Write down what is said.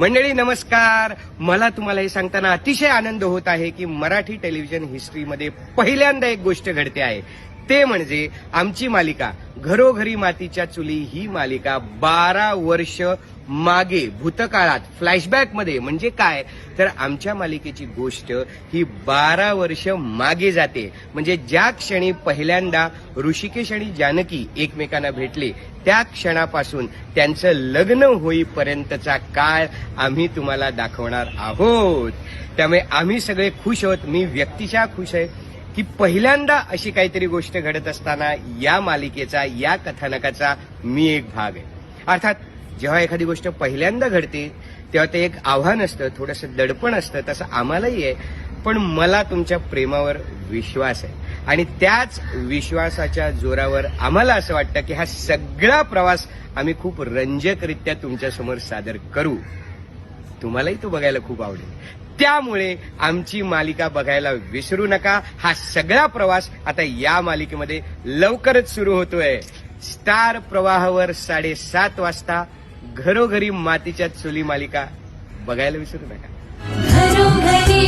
मंडळी नमस्कार. मला तुम्हाला हे सांगताना अतिशय आनंद होत आहे की मराठी टेलिव्हिजन हिस्ट्रीमध्ये पहिल्यांदा एक गोष्ट घडते आहे. ते म्हणजे आमची मालिका घरोघरी मातीच्या चुली ही मालिका बारा वर्ष मागे भूतकाळात फ्लॅशबॅकमध्ये म्हणजे काय? तर आमच्या मालिकेची गोष्ट ही बारा वर्ष मागे जाते. म्हणजे ज्या क्षणी पहिल्यांदा ऋषिकेश आणि जानकी एकमेकांना भेटले त्या क्षणापासून त्यांचं लग्न होईपर्यंतचा काळ आम्ही तुम्हाला दाखवणार आहोत. त्यामुळे आम्ही सगळे खुश आहोत. मी व्यक्तिशः खुश आहे की पहिल्यांदा अशी काहीतरी गोष्ट घडत असताना या मालिकेचा या कथानकाचा मी एक भाग आहे. अर्थात जेव्हा एखादी गोष्ट पहिल्यांदा घडते तेव्हा ते एक आव्हान असतं थोडंसं दडपण असतं तसं आम्हालाही आहे. पण मला तुमच्या प्रेमावर विश्वास आहे. आणि त्याच विश्वासाच्या जोरावर आम्हाला असं वाटतं की हा सगळा प्रवास आम्ही खूप रंजकरित्या तुमच्यासमोर सादर करू. तुम्हालाही तो बघायला खूप आवडेल. त्यामुळे आमची मालिका बघायला विसरू नका. हा सगळा प्रवास आता या मालिकेमध्ये लवकरच सुरू होतोय. स्टार प्रवाहावर साडेसात वाजता घरोघरी मातीच्या चुली मालिका बघायला विसरू नका. घरोघरी